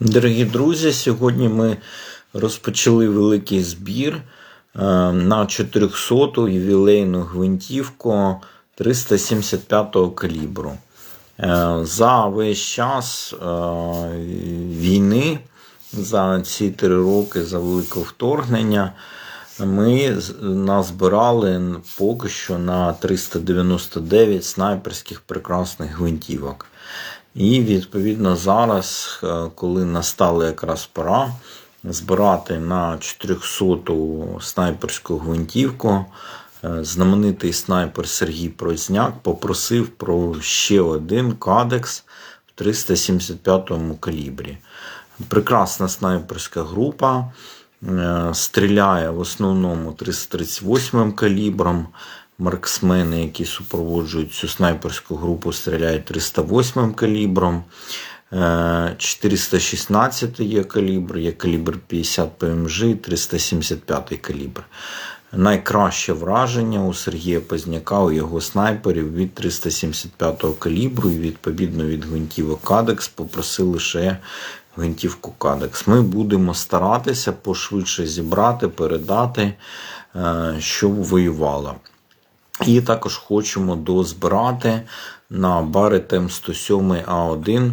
Дорогі друзі, сьогодні ми розпочали великий збір е, на 400-ту ювілейну гвинтівку 375-го калібру. Е, За весь час е, війни, за ці три роки, за велике вторгнення, ми назбирали поки що на 399 снайперських прекрасних гвинтівок. І відповідно зараз, е, коли настала якраз пора збирати на 400-ту снайперську гвинтівку, е, знаменитий снайпер Сергій Прозняк попросив про ще один кадекс в 375-му калібрі. Прекрасна снайперська група. е, Стріляє в основному 338 калібром. Марксмени, які супроводжують цю снайперську групу, стріляють 308 калібром. Е, 416 є калібр, є калібр 50 ПМЖ, 375 калібр. Найкраще враження у Сергія Позняка, у його снайперів від 375 калібру і відповідно від гвинтівок Кадекс попросили ще гвинтівку Кадекс. Ми будемо старатися пошвидше зібрати, передати, е, щоб воювала. І також хочемо дозбирати на Барет М107 А1,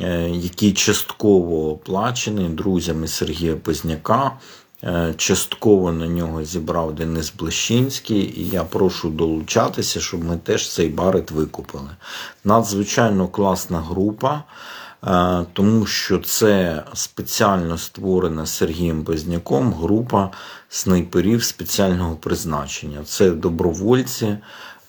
е, який частково оплачений друзями Сергія Позняка. Е, Частково на нього зібрав Денис Блещинський, і я прошу долучатися, щоб ми теж цей барет викупили. Надзвичайно класна група, тому що це спеціально створена Сергієм Позняком група снайперів спеціального призначення. Це добровольці,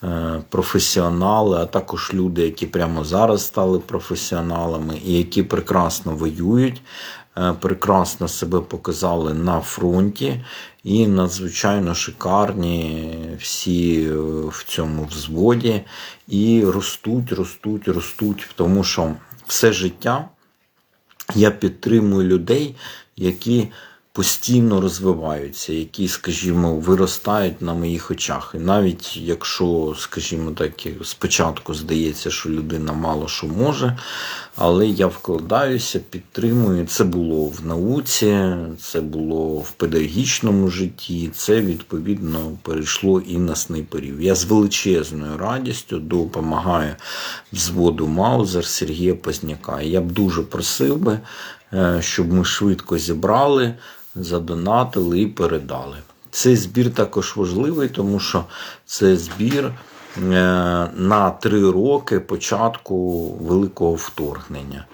е, професіонали, а також люди, які прямо зараз стали професіоналами і які прекрасно воюють, е, прекрасно себе показали на фронті і надзвичайно шикарні всі е, в цьому взводі. І ростуть, ростуть, ростуть, тому що все життя я підтримую людей, які постійно розвиваються, які, скажімо, виростають на моїх очах. І навіть якщо, скажімо так, спочатку здається, що людина мало що може, але я вкладаюся, підтримую. Це було в науці, це було в педагогічному житті, це відповідно перейшло і на снайперів. Я з величезною радістю допомагаю взводу Маузер Сергія Позняка. Я б дуже просив би, е, щоб ми швидко зібрали, задонатили і передали. Цей збір також важливий, тому що це збір на три роки початку великого вторгнення.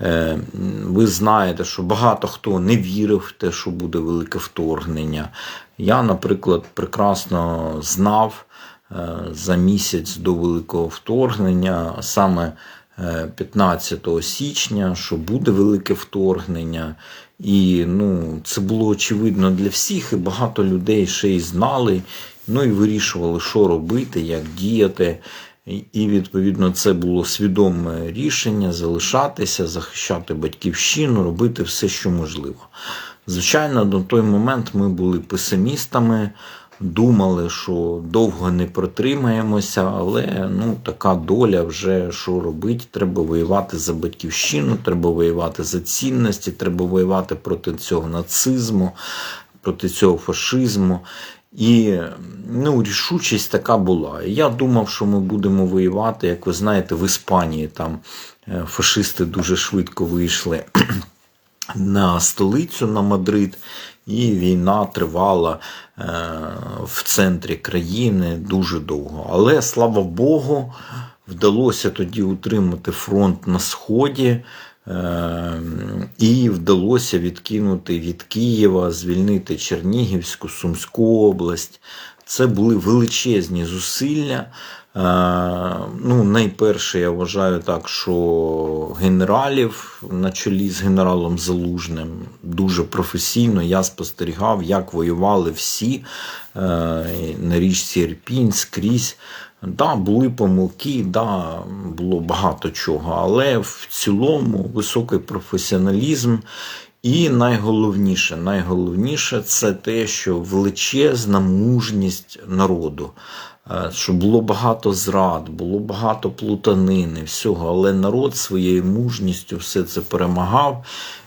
Е, Ви знаєте, що багато хто не вірив в те, що буде велике вторгнення. Я, наприклад, прекрасно знав е, за місяць до великого вторгнення, саме е, 15 січня, що буде велике вторгнення. І ну, це було очевидно для всіх, і багато людей ще й знали, ну і вирішували, що робити, як діяти. І- відповідно це було свідоме рішення залишатися, захищати батьківщину, робити все, що можливо. Звичайно, на той момент ми були песимістами, думали, що довго не протримаємося, але ну, така доля вже що робити. Треба воювати за батьківщину, треба воювати за цінності, треба воювати проти цього нацизму, проти цього фашизму. І ну, рішучість така була. Я думав, що ми будемо воювати, як ви знаєте, в Іспанії там е, фашисти дуже швидко вийшли на столицю на Мадрид, і війна тривала е, в центрі країни дуже довго. Але слава Богу, вдалося тоді утримати фронт на сході. Е, І вдалося відкинути від Києва, звільнити Чернігівську, Сумську область. Це були величезні зусилля. Е, Ну, найперше, я вважаю так, що генералів на чолі з генералом Залужним дуже професійно я спостерігав, як воювали всі е, на річці Ірпінь скрізь. Да, були помилки, да, було багато чого, але в цілому високий професіоналізм. І найголовніше, найголовніше це те, що величезна мужність народу. е, що було багато зрад, було багато плутанини, всього, але народ своєю мужністю все це перемагав,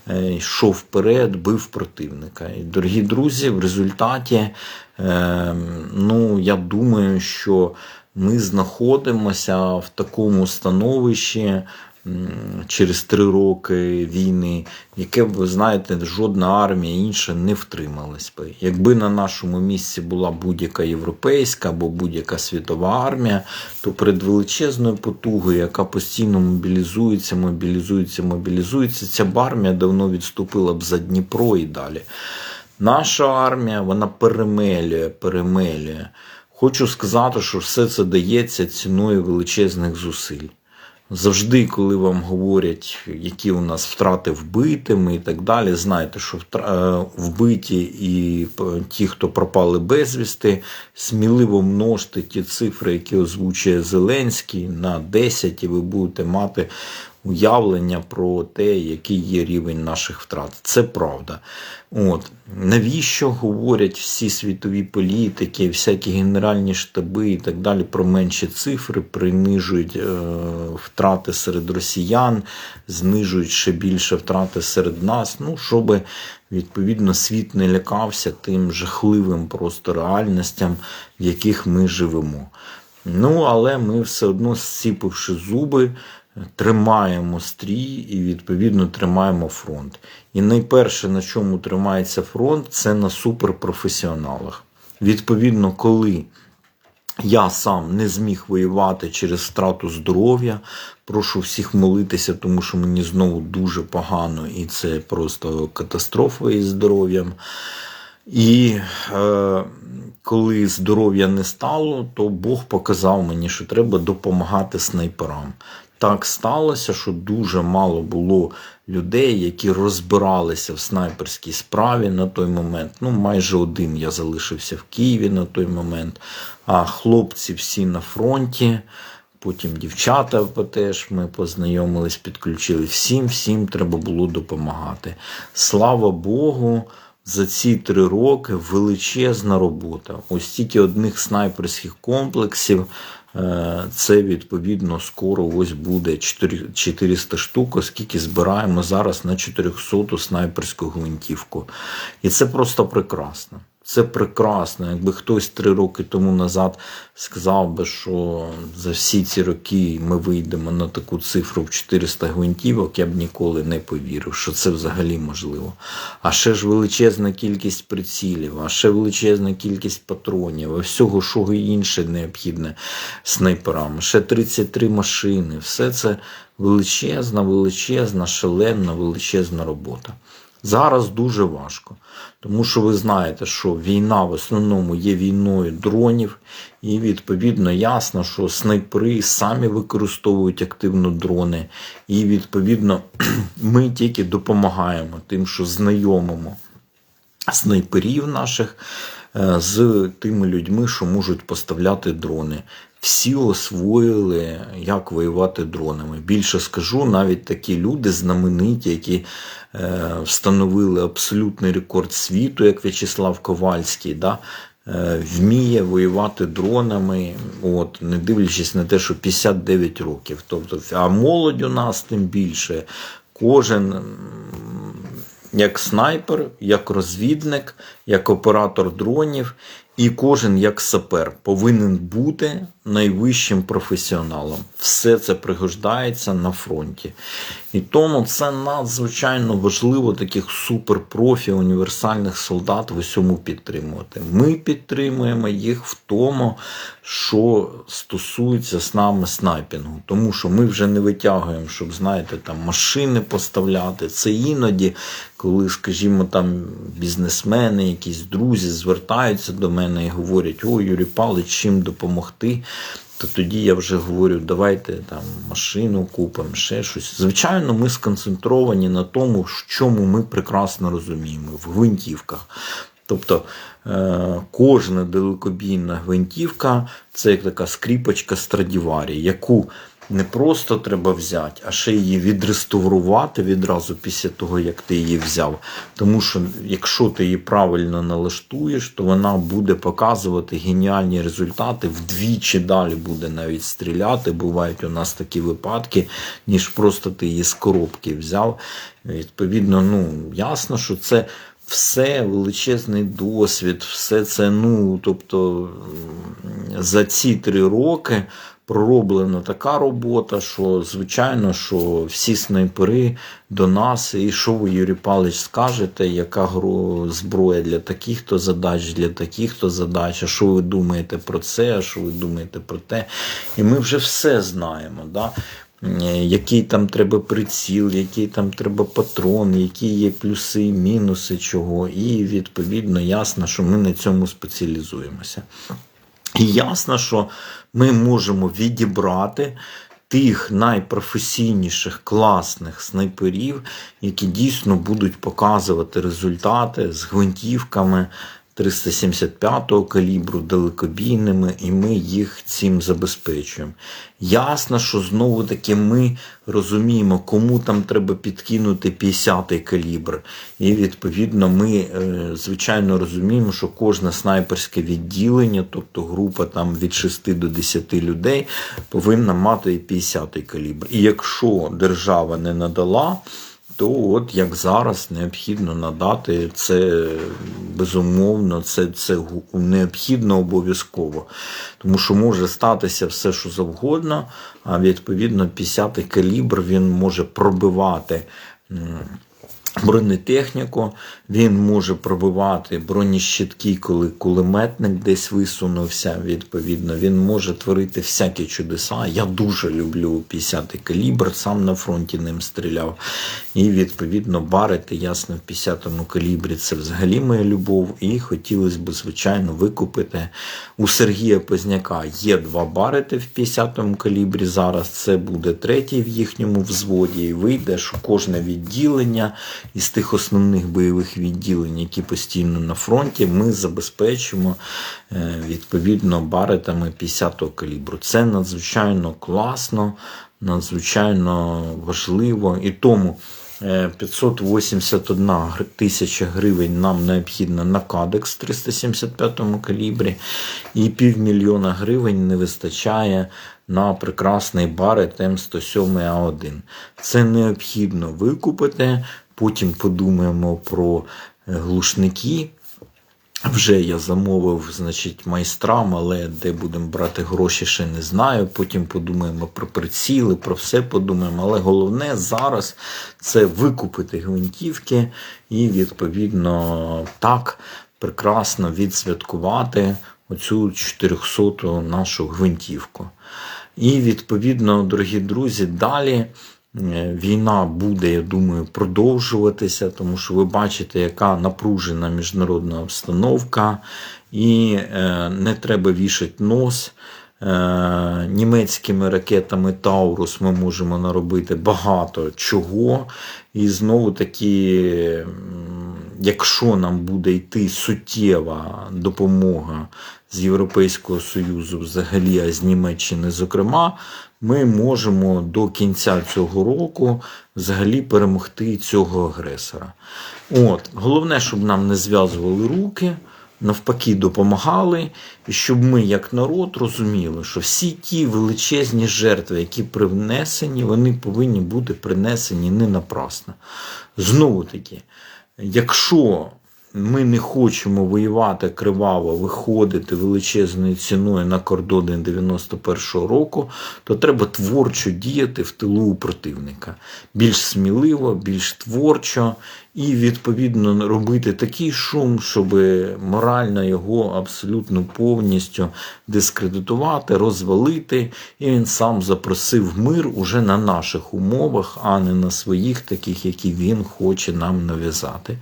е, йшов вперед, бив противника. І, дорогі друзі, в результаті, е, ну, я думаю, що ми знаходимося в такому становищі через три роки війни, яке ви знаєте, жодна армія інша не втрималась би. Якби на нашому місці була будь-яка європейська або будь-яка світова армія, то перед величезною потугою, яка постійно мобілізується, мобілізується, мобілізується, ця б армія давно відступила б за Дніпро і далі. Наша армія вона перемелює, перемелює. Хочу сказати, що все це дається ціною величезних зусиль. Завжди, коли вам говорять, які у нас втрати вбитими і так далі, знайте, що е, вбиті і ті, хто пропали безвісти, сміливо множте ті цифри, які озвучує Зеленський, на 10, і ви будете мати уявлення про те, який є рівень наших втрат. Це правда. От. Навіщо говорять всі світові політики, всякі генеральні штаби і так далі про менші цифри, принижують е, втрати серед росіян, знижують ще більше втрати серед нас. Ну, щоб відповідно світ не лякався тим жахливим просто реальностям, в яких ми живемо. Ну, але ми все одно, зціпивши зуби, тримаємо стрій і відповідно тримаємо фронт. І найперше, на чому тримається фронт, це на суперпрофесіоналах. Відповідно, коли я сам не зміг воювати через втрату здоров'я. Прошу всіх молитися, тому що мені знову дуже погано, і це просто катастрофа із здоров'ям. І е, коли здоров'я не стало, то Бог показав мені, що треба допомагати снайперам. Так сталося, що дуже мало було людей, які розбиралися в снайперській справі на той момент. Ну, майже один я залишився в Києві на той момент. А хлопці всі на фронті. Потім дівчата теж ми познайомились, підключили. Всім, всім треба було допомагати. Слава Богу, за ці три роки величезна робота. Ось тільки одних снайперських комплексів. Е, Це відповідно скоро ось буде 400 штук, оскільки збираємо зараз на 400 снайперську гвинтівку. І це просто прекрасно. Це прекрасно. Якби хтось три роки тому назад сказав би, що за всі ці роки ми вийдемо на таку цифру в 400 гвинтівок, я б ніколи не повірив, що це взагалі можливо. А ще ж величезна кількість прицілів, а ще величезна кількість патронів, а всього, що інше необхідне снайперам. Ще 33 машини. Все це величезна, величезна, шаленна, величезна робота. Зараз дуже важко, тому що ви знаєте, що війна в основному є війною дронів, і відповідно ясно, що снайпери самі використовують активно дрони, і відповідно ми тільки допомагаємо тим, що знайомимо снайперів наших е, з тими людьми, що можуть поставляти дрони. Всі освоїли, як воювати дронами. Більше скажу, навіть такі люди знамениті, які е, встановили абсолютний рекорд світу, як В'ячеслав Ковальський, да, е, вміє воювати дронами, от, не дивлячись на те, що 59 років. Тобто, а молодь у нас тим більше. Кожен як снайпер, як розвідник, як оператор дронів, і кожен як сапер повинен бути найвищим професіоналом. Все це пригождається на фронті. І тому це надзвичайно важливо таких суперпрофі, універсальних солдат в усьому підтримувати. Ми підтримуємо їх в тому, що стосується з нами снайпінгу. Тому що ми вже не витягуємо, щоб, знаєте, там машини поставляти. Це іноді, коли, скажімо, там бізнесмени, якісь друзі звертаються до мене і говорять: О, Юрій Павлович, чим допомогти. То тоді я вже говорю, давайте там машину купимо, ще щось. Звичайно, ми сконцентровані на тому, в чому ми прекрасно розуміємо, в гвинтівках. Тобто е, кожна далекобійна гвинтівка це як така скріпочка Страдіварі, яку не просто треба взяти, а ще її відреставрувати відразу після того, як ти її взяв. Тому що якщо ти її правильно налаштуєш, то вона буде показувати геніальні результати, вдвічі далі буде навіть стріляти. Бувають у нас такі випадки, ніж просто ти її з коробки взяв. Відповідно, ну ясно, що це все величезний досвід, все це, ну, тобто, за ці три роки пророблена така робота, що, звичайно, що всі снайпери до нас, і що ви, Юрій Павлович, скажете, яка зброя для таких то задач, для таких то задач, а що ви думаєте про це, а що ви думаєте про те. І ми вже все знаємо. Да? Е, який там треба приціл, який там треба патрон, які є плюси мінуси чого. І відповідно ясно, що ми на цьому спеціалізуємося. І ясно, що ми можемо відібрати тих найпрофесійніших класних снайперів, які дійсно будуть показувати результати з гвинтівками 375-го калібру, далекобійними, і ми їх цим забезпечуємо. Ясно, що знову таки ми розуміємо, кому там треба підкинути 50-й калібр. І відповідно ми, е, звичайно, розуміємо, що кожне снайперське відділення, тобто група там від 6 до 10 людей, повинна мати 50-й калібр. І якщо держава не надала, то от як зараз необхідно надати це безумовно, це, це необхідно обов'язково. Тому що може статися все, що завгодно, а відповідно 50-й калібр він може пробивати. Бронетехніку, він може пробивати бронещитки, коли кулеметник десь висунувся. Відповідно, він може творити всякі чудеса. Я дуже люблю 50-й калібр, сам на фронті ним стріляв. І відповідно барити, ясно, в 50-му калібрі це взагалі моя любов. І хотілося б, звичайно, викупити. У Сергія Позняка є два барити в 50-му калібрі. Зараз це буде третій в їхньому взводі. І вийде, що кожне відділення із тих основних бойових відділень, які постійно на фронті, ми забезпечимо е, відповідно баритами 50-го калібру. Це надзвичайно класно, надзвичайно важливо. І тому е, 581 тисяча гривень нам необхідно на кадекс в 375 калібрі, і півмільйона гривень не вистачає на прекрасний барет М107А1. Це необхідно викупити. Потім подумаємо про е, глушники. Вже я замовив, значить, майстрам, але де будемо брати гроші, ще не знаю. Потім подумаємо про приціли, про все подумаємо. Але головне зараз це викупити гвинтівки і, відповідно, так прекрасно відсвяткувати оцю 400-ту нашу гвинтівку. І, відповідно, дорогі друзі, далі. Е, Війна буде, я думаю, продовжуватися, тому що ви бачите, яка напружена міжнародна обстановка, і е, не треба вішати нос. Е, німецькими ракетами Таурус ми можемо наробити багато чого. І знову таки, якщо нам буде йти суттєва допомога з Європейського Союзу, взагалі, а з Німеччини, зокрема, ми можемо до кінця цього року взагалі перемогти цього агресора. От, головне, щоб нам не зв'язували руки навпаки допомагали, і щоб ми, як народ, розуміли, що всі ті величезні жертви, які принесені, вони повинні бути принесені не напрасно. Знову таки, якщо ми не хочемо воювати криваво, виходити величезною ціною на кордони 91-го року, то треба творчо діяти в тилу у противника. Більш сміливо, більш творчо і, відповідно, робити такий шум, щоб морально його абсолютно повністю дискредитувати, розвалити, і він сам запросив мир уже на наших умовах, а не на своїх, таких, які він хоче нам нав'язати.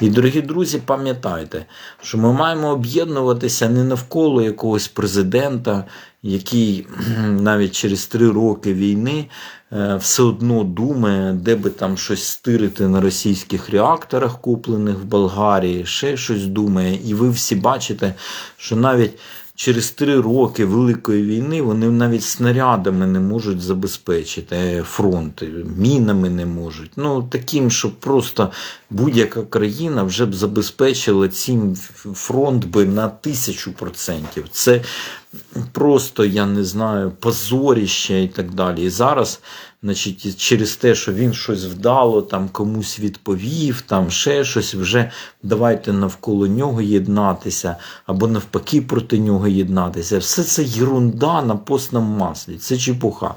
І, дорогі друзі, пам'ятайте, що ми маємо об'єднуватися не навколо якогось президента, який навіть через три роки війни е, все одно думає, де би там щось стирити на російських реакторах, куплених в Болгарії, ще щось думає. І ви всі бачите, що навіть через три роки Великої війни вони навіть снарядами не можуть забезпечити е, фронт, мінами не можуть. Ну, таким, щоб просто будь-яка країна вже б забезпечила цим фронт би на тисячу процентів. Це просто, я не знаю, позоріще і так далі. І зараз, значить, через те, що він щось вдало, там комусь відповів, там ще щось, вже давайте навколо нього єднатися, або навпаки проти нього єднатися. Все це єрунда на постному маслі, це чепуха.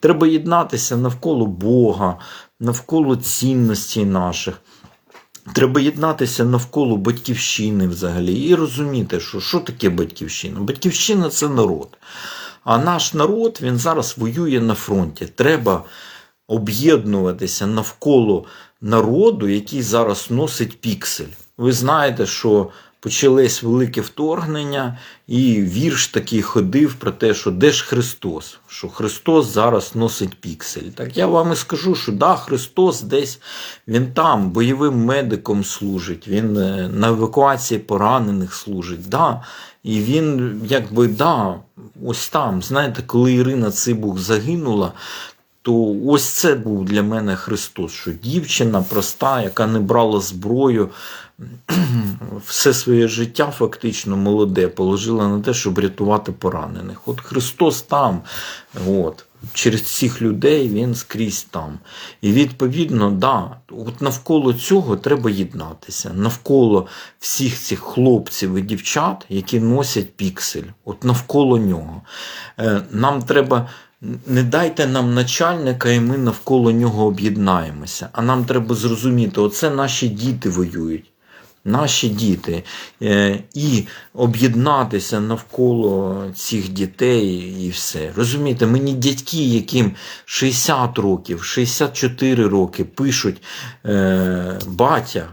Треба єднатися навколо Бога, навколо цінностей наших. Треба єднатися навколо батьківщини взагалі і розуміти, що що таке батьківщина. Батьківщина це народ. А наш народ він зараз воює на фронті. Треба об'єднуватися навколо народу, який зараз носить піксель. Ви знаєте, що почалось велике вторгнення, і вірш такий ходив про те, що де ж Христос? Що Христос зараз носить піксель. Так я вам і скажу, що да, Христос десь він там бойовим медиком служить, він е, на евакуації поранених служить. Да. І він, якби, да, ось там, знаєте, коли Ірина Цибух загинула, то ось це був для мене Христос, що дівчина проста, яка не брала зброю, все своє життя фактично молоде положила на те, щоб рятувати поранених. От Христос там, от, через цих людей Він скрізь там. І відповідно, да, от навколо цього треба єднатися, навколо всіх цих хлопців і дівчат, які носять піксель, от навколо нього. Е, Нам треба. Не дайте нам начальника, і ми навколо нього об'єднаємося. А нам треба зрозуміти, оце наші діти воюють. Наші діти Е, і об'єднатися навколо цих дітей і все. Розумієте, мені дядьки, яким 60 років, 64 роки пишуть е, батя,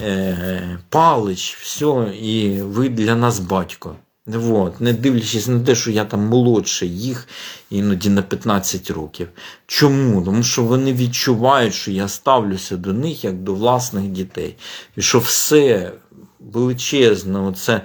е, палич, все, і ви для нас батько. От, не дивлячись на те, що я там молодший їх іноді на 15 років. Чому? Тому що вони відчувають, що я ставлюся до них як до власних дітей. І що все величезне, оце,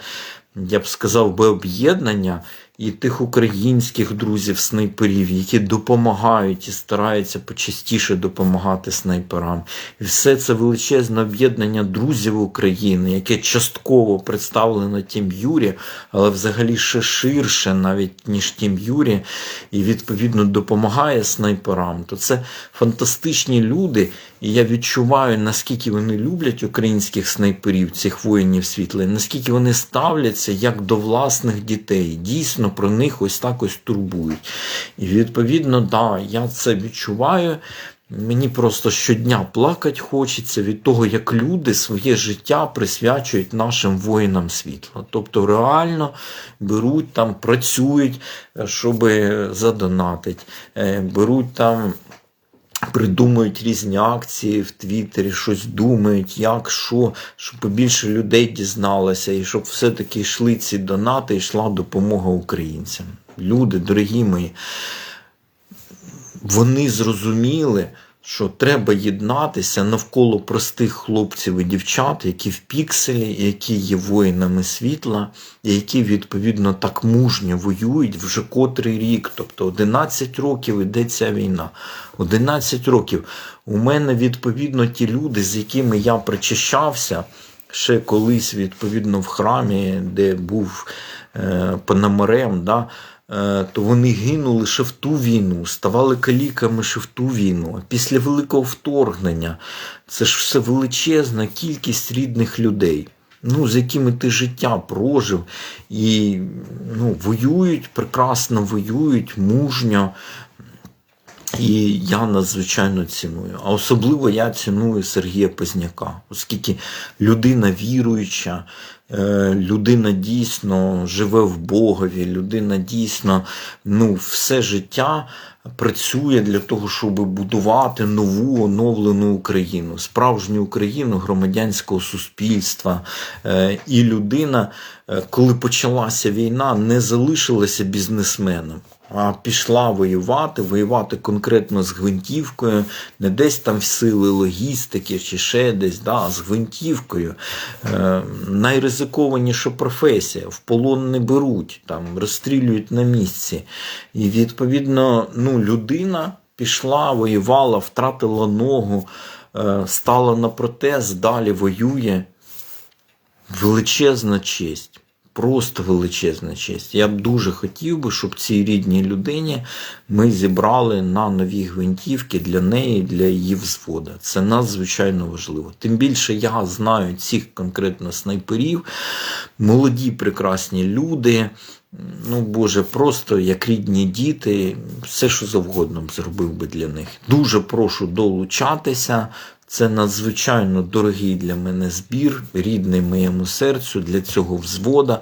я б сказав би, об'єднання і тих українських друзів снайперів, які допомагають і стараються почастіше допомагати снайперам. І все це величезне об'єднання друзів України, яке частково представлено Тім Юрі, але взагалі ще ширше, навіть ніж Тім Юрі, і відповідно допомагає снайперам. То це фантастичні люди. І я відчуваю, наскільки вони люблять українських снайперів, цих воїнів світла, наскільки вони ставляться як до власних дітей. Дійсно про них ось так ось турбують. І відповідно, да, я це відчуваю. Мені просто щодня плакати хочеться від того, як люди своє життя присвячують нашим воїнам світла. Тобто реально беруть там, працюють, щоб задонатити, е, беруть там. Придумують різні акції в Твіттері, щось думають, як, що, щоб побільше людей дізналося, і щоб все-таки йшли ці донати, йшла допомога українцям. Люди, дорогі мої, вони зрозуміли, що треба єднатися навколо простих хлопців і дівчат, які в пікселі, які є воїнами світла, і які відповідно так мужньо воюють вже котрий рік. Тобто 11 років іде ця війна. 11 років. У мене відповідно ті люди, з якими я причащався. Ще колись, відповідно, в храмі, де був е, пономарем, да, то вони гинули ще в ту війну, ставали каліками ще в ту війну. Після великого вторгнення це ж все величезна кількість рідних людей, ну, з якими ти життя прожив, і ну, воюють, прекрасно воюють, мужньо. І я надзвичайно ціную. А особливо я ціную Сергія Позняка, оскільки людина віруюча, е, людина дійсно живе в Богові, людина дійсно ну, все життя працює для того, щоб будувати нову оновлену Україну, справжню Україну громадянського суспільства. Е, І людина, е, коли почалася війна, не залишилася бізнесменом. Пішла воювати, воювати конкретно з гвинтівкою, не десь там в сили логістики чи ще десь, да, а з гвинтівкою. Е, найризикованіша професія. В полон не беруть, там, розстрілюють на місці. І відповідно ну, людина пішла, воювала, втратила ногу, е, стала на протез, далі воює. Величезна честь. Просто величезна честь. Я б дуже хотів би, щоб цій рідній людині ми зібрали на нові гвинтівки для неї, для її взвода. Це надзвичайно важливо. Тим більше я знаю цих конкретно снайперів, молоді прекрасні люди. Ну, Боже, просто як рідні діти, все, що завгодно б зробив би для них. Дуже прошу долучатися. Це надзвичайно дорогий для мене збір, рідний моєму серцю для цього взвода.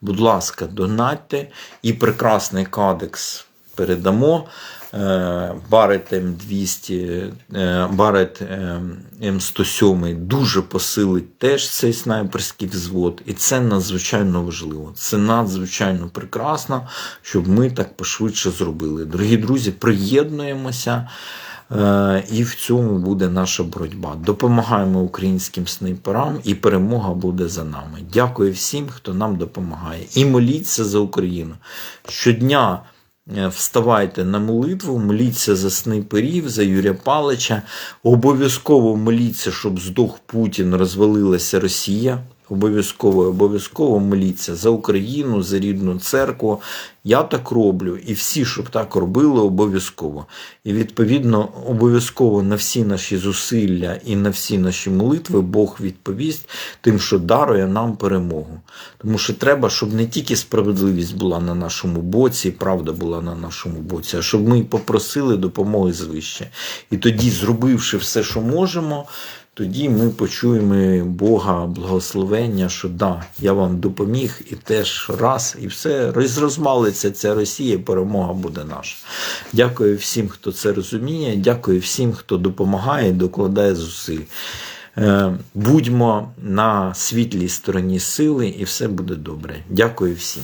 Будь ласка, донатьте і прекрасний кадекс передамо. Е, Барет М200, е, Барет е, М107 дуже посилить теж цей снайперський взвод. І це надзвичайно важливо. Це надзвичайно прекрасно, щоб ми так пошвидше зробили. Дорогі друзі, приєднуємося. Е, І в цьому буде наша боротьба. Допомагаємо українським снайперам, і перемога буде за нами. Дякую всім, хто нам допомагає. І моліться за Україну. Щодня е, вставайте на молитву, моліться за снайперів, за Юрія Палича. Обов'язково моліться, щоб здох Путін, розвалилася Росія. Обов'язково, обов'язково моліться за Україну, за рідну церкву. Я так роблю, і всі, щоб так робили, обов'язково. І відповідно, обов'язково на всі наші зусилля і на всі наші молитви Бог відповість тим, що дарує нам перемогу. Тому що треба, щоб не тільки справедливість була на нашому боці, правда була на нашому боці, а щоб ми попросили допомоги звище. І тоді, зробивши все, що можемо. Тоді ми почуємо Бога благословення, що да, я вам допоміг, і теж раз, і все роз- розмалиться ця Росія, перемога буде наша. Дякую всім, хто це розуміє. Дякую всім, хто допомагає докладає зусиль. Е, Будьмо на світлій стороні сили, і все буде добре. Дякую всім.